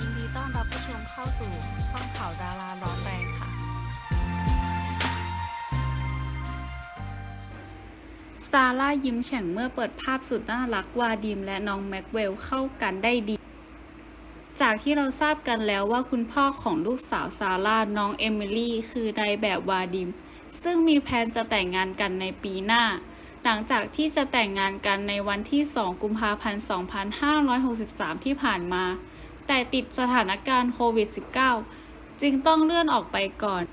ยินดีต้อนรับผู้ชมเข้าสู่ช่องข่าวดาราร้อนแรงค่ะ ซาร่ายิ้มแฉ่งเมื่อเปิดภาพสุดน่ารักวาดิมและน้องแม็กเวลเข้ากันได้ดี จากที่เราทราบกันแล้วว่าคุณพ่อของลูกสาวซาร่าน้องเอมิลี่คือนายแบบวาดิม ซึ่งมีแผนจะแต่งงานกันในปีหน้าหลังจากที่จะแต่งงานกันในวันที่ 2 กุมภาพันธ์ 2563 ที่ผ่านมา แต่ติดสถานการณ์โควิด -19 จึงต้องเลื่อนออกไปก่อน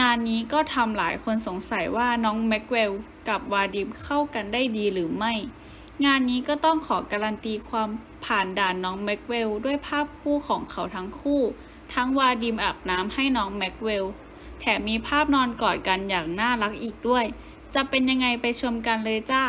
งานนี้ก็ทำหลายคนสงสัยว่าน้องแม็กเวลกับวาดิมเข้ากันได้ดีหรือไม่ งานนี้ก็ต้องขอการันตีความผ่านด่านน้องแม็กเวลด้วยภาพคู่ของเขาทั้งคู่ ทั้งวาดิมอาบน้ำให้น้องแม็กเวลแถมมีภาพนอนกอดกันอย่างน่ารักอีกด้วย จะเป็นยังไงไปชมกันเลยจ้า